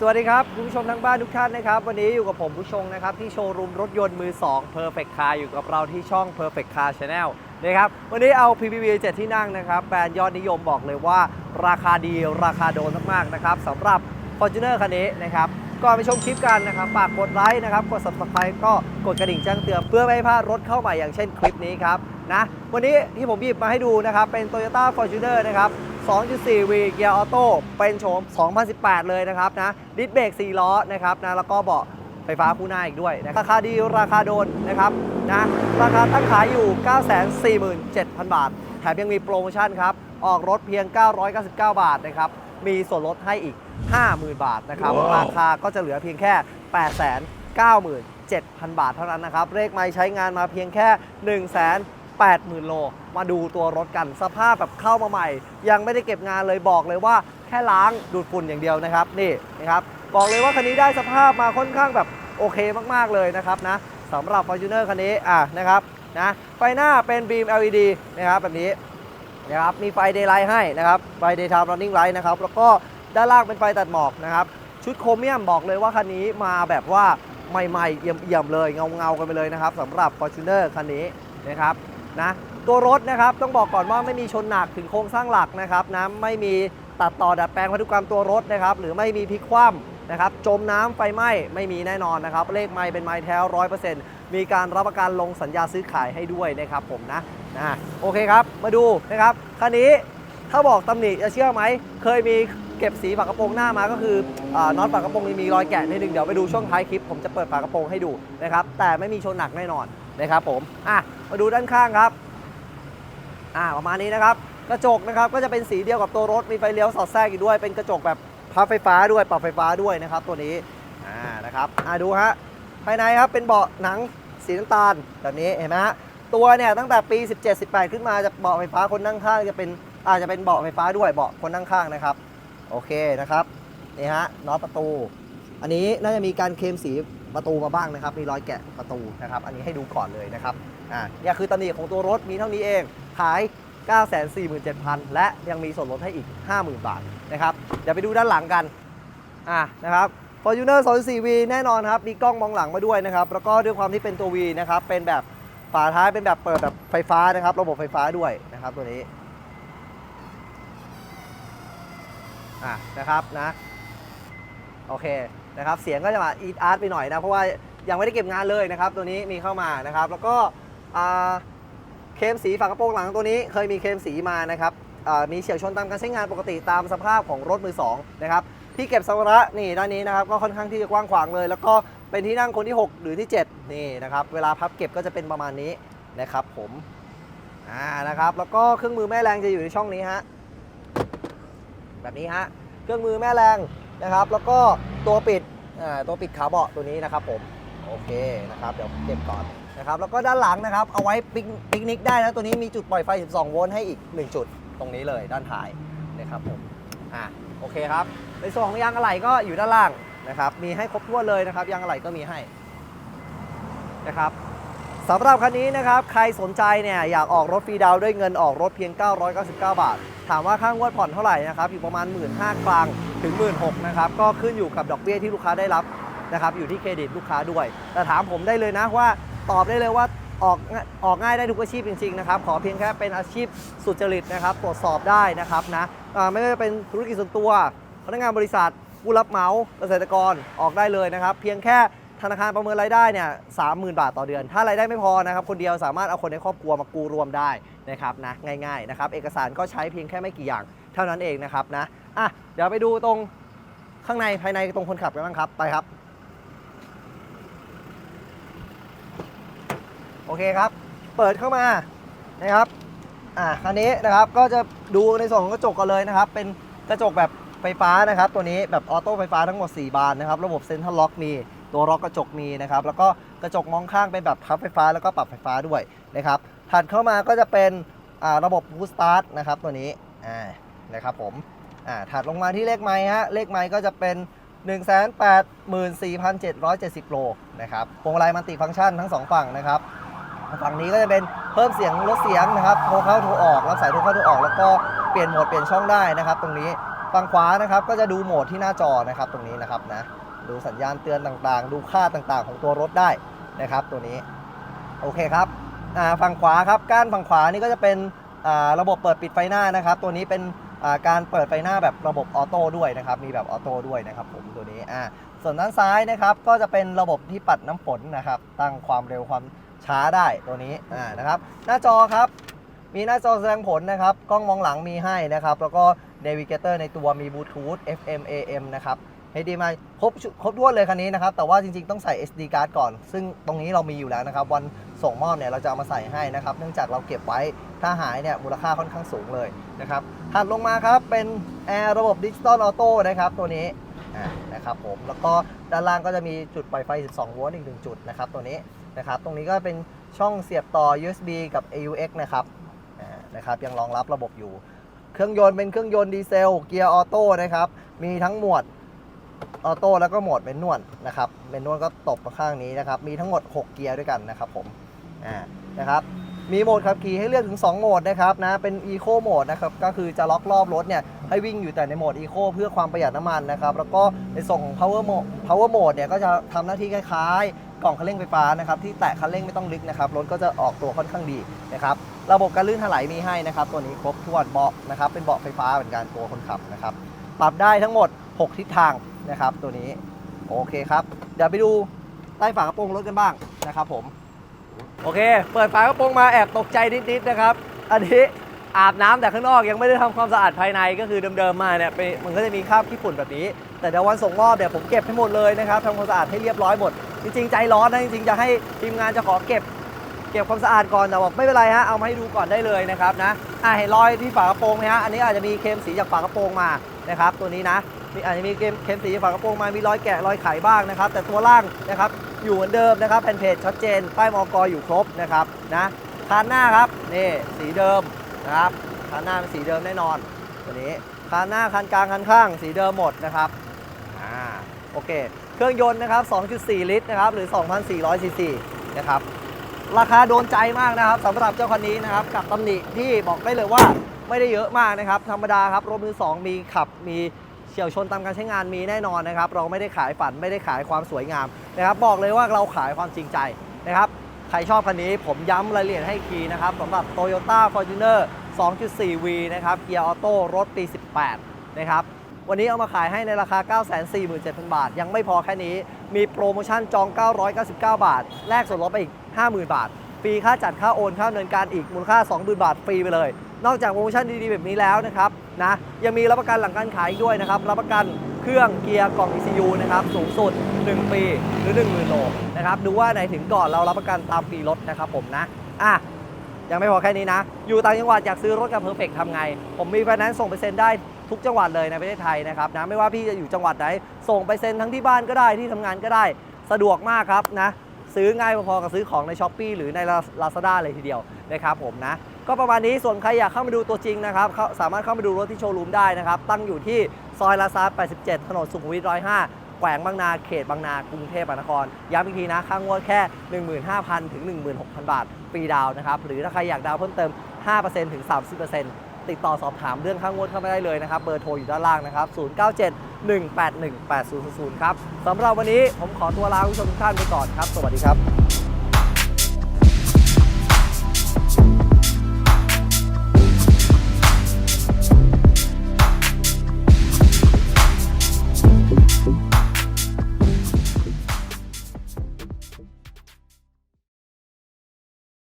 สวัสดีครับ คุณผู้ชมทั้งบ้านทุกท่านนะครับ วันนี้อยู่กับผมผู้ชงนะครับ ที่โชว์รูมรถยนต์มือ 2 Perfect Car อยู่กับเราที่ช่อง Perfect Car Channel นะครับวันนี้เอา PPV 7 ที่นั่งนะครับ แบรนด์ยอดนิยมบอกเลยว่า ราคาดีราคาโดนมากๆนะครับสำหรับ Fortuner คันนี้นะครับก่อนไปชมคลิปกันนะครับฝากกดไลค์นะครับ กด Subscribe ก็กดกระดิ่งแจ้งเตือนเพื่อไม่ให้พลาดรถเข้าใหม่อย่างเช่นคลิปนี้ครับนะวันนี้ที่ผมหยิบมาให้ดูนะครับเป็น Toyota Fortuner นะครับ 2.4V เกียร์ออโต้เป็นโฉม 2018 เลยนะครับนะดิสเบรก4ล้อนะครับนะแล้วก็เบาะไฟฟ้าคู่หน้าอีกด้วยนะราคาดีราคาโดนนะครับนะราคาตั้งขายอยู่ 947,000 บาท แถมยังมีโปรโมชั่นครับ ออกรถเพียง 999 บาทนะครับมีส่วนลดให้อีก 50,000 บาทนะครับราคาก็จะเหลือเพียงแค่ 897,000 บาทเท่านั้นนะครับ เลขไม้ใช้งานมาเพียงแค่ 1 8 80,000 โล มาดูตัวรถกันสภาพแบบเข้ามาใหม่ ยังไม่ได้เก็บงานเลยบอกเลยว่าแค่ล้างดูดฝุ่นอย่างเดียวนะครับนี่นะครับบอกเลยว่าคันนี้ได้สภาพมาค่อนข้างแบบโอเคมากๆเลยนะครับนะสำหรับ Fortuner คันนี้อะนะครับนะไฟหน้าเป็นบีม LED นะครับแบบนี้นะครับมีไฟ Daylight ให้นะครับไฟ Daytime Running Light นะครับแล้วก็ด้านล่างเป็นไฟตัดหมอกนะครับชุดโครเมียมบอกเลยว่าคันนี้มาแบบว่าใหม่ๆเอี่ยมๆเลยเงาๆกันไปเลยนะครับสำหรับ Fortuner คันนี้นะครับ นะตัวรถนะครับต้องบอกก่อนว่าไม่มีชนหนักถึงโครงสร้างหลักนะครับนะไม่มีตัดต่อดัดแปลงพันธุกรรมตัวรถนะครับหรือไม่มีพลิกคว่ำนะครับจมน้ำไฟไหม้ไม่มีแน่นอนนะครับเลขไม้เป็นไม้แท้ร้อยเปอร์เซ็นต์มีการรับประกันลงสัญญาซื้อขายให้ด้วยนะครับผมนะนะโอเคครับมาดูนะครับคันนี้ถ้าบอกตำหนิจะเชื่อไหมเคยมีเก็บสีฝากระโปรงหน้ามาก็คืออน็อตฝากระโปรงมีรอยแกะนิดนึงเดี๋ยวไปดูช่วงท้ายคลิปผมจะเปิดฝากระโปรงให้ดูนะครับแต่ไม่มีชนหนักแน่นอน นะครับผมอะมาดูด้านข้างครับอ่าประมาณนี้นะครับ กระจกนะครับก็จะเป็นสีเดียวกับตัวรถมีไฟเลี้ยวสอดแทรกอีกด้วยเป็นกระจกแบบพับไฟฟ้าด้วยปรับไฟฟ้าด้วยนะครับ ตัวนี้อ่านะครับอ่าดูฮะภายในครับเป็นเบาะหนังสีน้ำตาลแบบนี้เห็นไหมฮะตัวเนี่ยตั้งแต่ปี 17 18 ขึ้นมาจะเบาะไฟฟ้าคนนั่งข้างจะเป็นอาจจะเป็นเบาะไฟฟ้าด้วยเบาะคนนั่งข้างนะครับ โอเคนะครับนี่ฮะน็อตประตู อันนี้น่าจะมีการเคลมสี ประตูมาบ้างนะครับ มีรอยแกะประตูนะครับ อันนี้ให้ดูก่อนเลยนะครับ อ่าเนี่ยคือตำหนิของตัวรถมีเท่านี้เอง ขาย 947,000 และยังมีส่วนลดให้อีก 50,000 บาทนะครับ เดี๋ยวไปดูด้านหลังกัน อ่านะครับ Fortuner 24V แน่นอนครับ มีกล้องมองหลังมาด้วยนะครับ แล้วก็ด้วยความที่เป็นตัว V นะครับ เป็นแบบฝาท้ายเป็นแบบเปิดแบบไฟฟ้านะครับ ระบบไฟฟ้าด้วยนะครับตัวนี้ อะนะครับนะ โอเค นะครับเสียงก็จะมาอีทอาร์ตไปหน่อยนะ เพราะว่ายังไม่ได้เก็บงานเลยนะครับ ตัวนี้มีเข้ามานะครับ แล้วก็เคมสีฝากระโปรงหลังตัวนี้เคยมีเคมสีมานะครับมีเฉียวชนตามการใช้งานปกติตามสภาพของรถมือสองนะครับที่เก็บสัมภาระนี่ด้านนี้นะครับก็ค่อนข้างที่จะกว้างขวางเลย แล้วก็เป็นที่นั่งคนที่ 6 หรือที่ 7 นี่นะครับเวลาพับเก็บก็จะเป็นประมาณนี้นะครับผมอ่านะครับแล้วก็เครื่องมือแม่แรงจะอยู่ในช่องนี้ฮะแบบนี้ฮะเครื่องมือแม่แรง นะครับ แล้วก็ตัวปิดตัวปิดขาเบาะตัวนี้นะครับผมโอเคนะครับเดี๋ยวเก็บก่อนนะครับแล้วก็ด้านหลังนะครับเอาไว้ปิกปิกนิกได้นะตัวนี้มีจุดปล่อยไฟ 12 โวลต์ให้อีก 1 จุดตรงนี้เลยด้านท้ายนะครับผมอ่าโอเคครับในส่วนของยางอะไหล่ก็อยู่ด้านล่างนะครับมีให้ครบถ้วนเลยนะครับยางอะไหล่ก็มีให้นะครับ สำหรับคันนี้นะครับ ใครสนใจเนี่ยอยากออกรถฟรีดาวด้วยเงินออกรถเพียง 999 บาท ถามว่าค่างวดผ่อนเท่าไหร่นะครับ อยู่ประมาณ 1 5ื่นกลางถึง 1 6ื่นนะครับ ก็ขึ้นอยู่กับดอกเบี้ยที่ลูกค้าได้รับนะครับ อยู่ที่เครดิตลูกค้าด้วย แต่ถามผมได้เลยนะว่าตอบได้เลยว่าออกง่ายออกง่ายได้ทุกอาชีพจริงๆนะครับ ขอเพียงแค่เป็นอาชีพสุจริตนะครับ ตรวจสอบได้นะครับนะไม่ว่าจะเป็นธุรกิจส่วนตัว พนักงานบริษัทผู้รับเหมาเกษตรกรออกได้เลยนะครับ เพียงแค่ ธนาคารประเมินรายได้เนี่ยสามหมื่นบาทต่อเดือน ถ้ารายได้ไม่พอนะครับ คนเดียวสามารถเอาคนในครอบครัวมากูรวมได้นะครับนะง่ายๆนะครับ เอกสารก็ใช้เพียงแค่ไม่กี่อย่าง เท่านั้นเองนะครับนะอะเดี๋ยวไปดูตรงข้างในภายในตรงคนขับกันบ้างครับไปครับ โอเคครับ เปิดเข้ามานะครับอ่าคันนี้นะครับก็จะดูในส่วนของกระจกกันเลยนะครับ เป็นกระจกแบบไฟฟ้านะครับ ตัวนี้แบบออโต้ไฟฟ้าทั้งหมด 4 บานนะครับ ระบบเซ็นทรัลล็อกมี ตัวล็อกกระจกมีนะครับ แล้วก็กระจกมองข้างเป็นแบบพับไฟฟ้าแล้วก็ปรับไฟฟ้าด้วยนะครับถัดเข้ามาก็จะเป็นระบบบูสตาร์ทนะครับตัวนี้นะครับผมถัดลงมาที่เลขไม้ฮะเลขไม้ก็จะเป็น 184,770 โลนะครับพวงมาลัยมัลติฟังก์ชันทั้งสองฝั่งนะครับ ฝั่งนี้ก็จะเป็นเพิ่มเสียงลดเสียงนะครับโทรเข้าโทรออกรับสายโทรเข้าโทรออก แล้วก็เปลี่ยนโหมดเปลี่ยนช่องได้นะครับ ตรงนี้ฝั่งขวานะครับก็จะดูโหมดที่หน้าจอนะครับตรงนี้นะครับนะ ดูสัญญาณเตือนต่างๆ ดูค่าต่างๆ ของตัวรถได้นะครับ ตัวนี้โอเคครับฝั่งขวาครับก้านฝั่งขวานี่ก็จะเป็นระบบเปิดปิดไฟหน้านะครับ ตัวนี้เป็นการเปิดไฟหน้าแบบระบบออโต้ด้วยนะครับมีแบบออโต้ด้วยนะครับผมตัวนี้อ่าส่วนด้านซ้ายนะครับก็จะเป็นระบบที่ปัดน้ำฝนนะครับ ตั้งความเร็วความช้าได้ตัวนี้อ่านะครับ หน้าจอครับมีหน้าจอแสดงผลนะครับกล้องมองหลังมีให้นะครับ แล้วก็ Navigator ในตัวมีบลูทูธ FM AM นะครับ HDMI ครบครบถ้วนเลยคันนี้นะครับ แต่ว่าจริงๆต้องใส่ SD card ก่อน ซึ่งตรงนี้เรามีอยู่แล้วนะครับ วันส่งมอบเนี่ยเราจะเอามาใส่ให้นะครับ เนื่องจากเราเก็บไว้ ถ้าหายเนี่ยมูลค่าค่อนข้างสูงเลยนะครับ ถัดลงมาครับ เป็นแอร์ระบบดิจิตอลออโต้นะครับ ตัวนี้นะครับผม แล้วก็ด้านล่างก็จะมีจุดปล่อยไฟ 12 โวลต์อีกหนึ่งจุดนะครับตัวนี้นะครับ ตรงนี้ก็เป็นช่องเสียบต่อ USB กับ AUX นะครับนะครับยังรองรับระบบอยู่ เครื่องยนต์เป็นเครื่องยนต์ดีเซล เกียร์ออโต้นะครับ มีทั้งหมวด ออโต้แล้วก็โหมดเมนนวลนะครับเมนนวลก็ตบมาข้างนี้นะครับ มีทั้งหมด 6 เกียร์ด้วยกันนะครับผมอ่านะครับมีโหมดขับขี่ให้เลือกถึง 2 โหมดนะครับนะเป็น Eco โหมดนะครับก็คือจะล็อกรอบรถเนี่ยให้วิ่งอยู่แต่ในโหมด Eco เพื่อความประหยัดน้ำมันนะครับ แล้วก็ในส่วนของ Power Mode Power Mode เนี่ยก็จะทำหน้าที่คล้ายๆ กล่องคันเร่งไฟฟ้านะครับที่แตะคันเร่งไม่ต้องลึกนะครับรถก็จะออกตัวค่อนข้างดีนะครับระบบการลื่นถลายมีให้นะครับตัวนี้ครบถ้วนเบาะนะครับเป็นเบาะไฟฟ้าเหมือนกันตัวคนขับนะครับปรับได้ทั้งหมด 6 ทิศทาง นะครับ ตัวนี้โอเคครับ เดี๋ยวไปดูใต้ฝากระโปรงรถกันบ้างนะครับผมโอเค เปิดฝากระโปรงมาแอบตกใจนิดๆนะครับ อันนี้อาบน้ำแต่ข้างนอกยังไม่ได้ทำความสะอาดภายในก็คือเดิมๆมาเนี่ยมันก็จะมีคราบขี้ฝุ่นแบบนี้ แต่เดี๋ยววันส่งมอบเนี่ยผมเก็บให้หมดเลยนะครับทำความสะอาดให้เรียบร้อยหมด จริงๆ ใจร้อนนะจริงๆจะให้ทีมงานจะขอเก็บ เก็บความสะอาดก่อนแต่บอกไม่เป็นไรฮะเอามาให้ดูก่อนได้เลยนะครับนะอะเห็นรอยที่ฝากระโปรงไหมฮะอันนี้อาจจะมีเค็มสีจากฝากระโปรงมา นะครับตัวนี้นะมีอาจจะมีเค็มเค็มสีฝากระโปรงมามีรอยแกะรอยไขบ้างนะครับ แต่ตัวล่างนะครับอยู่เหมือนเดิมนะครับแผ่นเพจชัดเจน ป้ายมอกอยู่ครบนะครับนะคานหน้าครับนี่สีเดิมนะครับคานหน้าเป็นสีเดิมแน่นอน ตัวนี้คานหน้าคานกลางคานข้างสีเดิมหมดนะครับอ่าโอเค เครื่องยนต์นะครับ 2.4 ลิตรนะครับหรือ 2,400ซีซีนะครับ ราคาโดนใจมากนะครับสำหรับเจ้าคันนี้นะครับ กับตำหนิที่บอกได้เลยว่าไม่ได้เยอะมากนะครับ ธรรมดาครับ รถมือสองมีขับมีเฉียวชนตามการใช้งานมีแน่นอนนะครับ เราไม่ได้ขายฝันไม่ได้ขายความสวยงามนะครับ บอกเลยว่าเราขายความจริงใจนะครับใครชอบคันนี้ผมย้ำรายละเอียดให้อีกทีนะครับสำหรับ Toyota Fortuner 2.4V นะครับเกียร์ออโต้รถปี 18 นะครับ วันนี้เอามาขายให้ในราคา 947,000 บาท ยังไม่พอแค่นี้ มีโปรโมชั่นจอง 999 บาท แลกส่วนลดไปอีก 50,000 บาท ฟรีค่าจัดค่าโอนค่าดำเนินการอีกมูลค่า 20,000 บาทฟรีไปเลย นอกจากโปรโมชั่นดีๆแบบนี้แล้วนะครับนะยังมีรับประกันหลังการขายด้วยนะครับรับประกันเครื่องเกียร์กล่อง ECU นะครับสูงสุด 1 ปีหรือ 10,000โลนะครับดูว่าไหนถึงก่อนเรารับประกันตามปีรถนะครับผมนะอะยังไม่พอแค่นี้นะ อยู่ต่างจังหวัดอยากซื้อรถกับเพอร์เฟกทำไง ผมมีไฟแนนซ์ส่งไปเซ็นได้ทุกจังหวัดเลยในประเทศไทยนะครับนะไม่ว่าพี่จะอยู่จังหวัดไหน ส่งไปเซ็นทั้งที่บ้านก็ได้ที่ทำงานก็ได้ สะดวกมากครับนะ ซื้อง่ายพอๆกับซื้อของในช้อปปีหรือใน Lazada เลยทีเดียวนะครับผมนะ ก็ประมาณนี้ส่วนใครอยากเข้ามาดูตัวจริงนะครับสามารถเข้ามาดูรถที่โชว์รูมได้นะครับ ตั้งอยู่ที่ซอยลาซา87 ถนนสุขุมวิท105แขวงบางนาเขตบางนากรุงเทพมหานคร ย้ำอีกทีนะค่างวดแค่ 15,000 ถึง 16,000 บาทฟรีดาวนะครับ หรือถ้าใครอยากดาวเพิ่มเติม 5%ถึง 30% ติดต่อสอบถามเรื่องค่างวดเข้ามาได้เลยนะครับ เบอร์โทรอยู่ด้านล่างนะครับ 097 181 8000 ครับสำหรับวันนี้ผมขอตัวลาคุณผู้ชมทุกท่านไปก่อนครับ สวัสดีครับ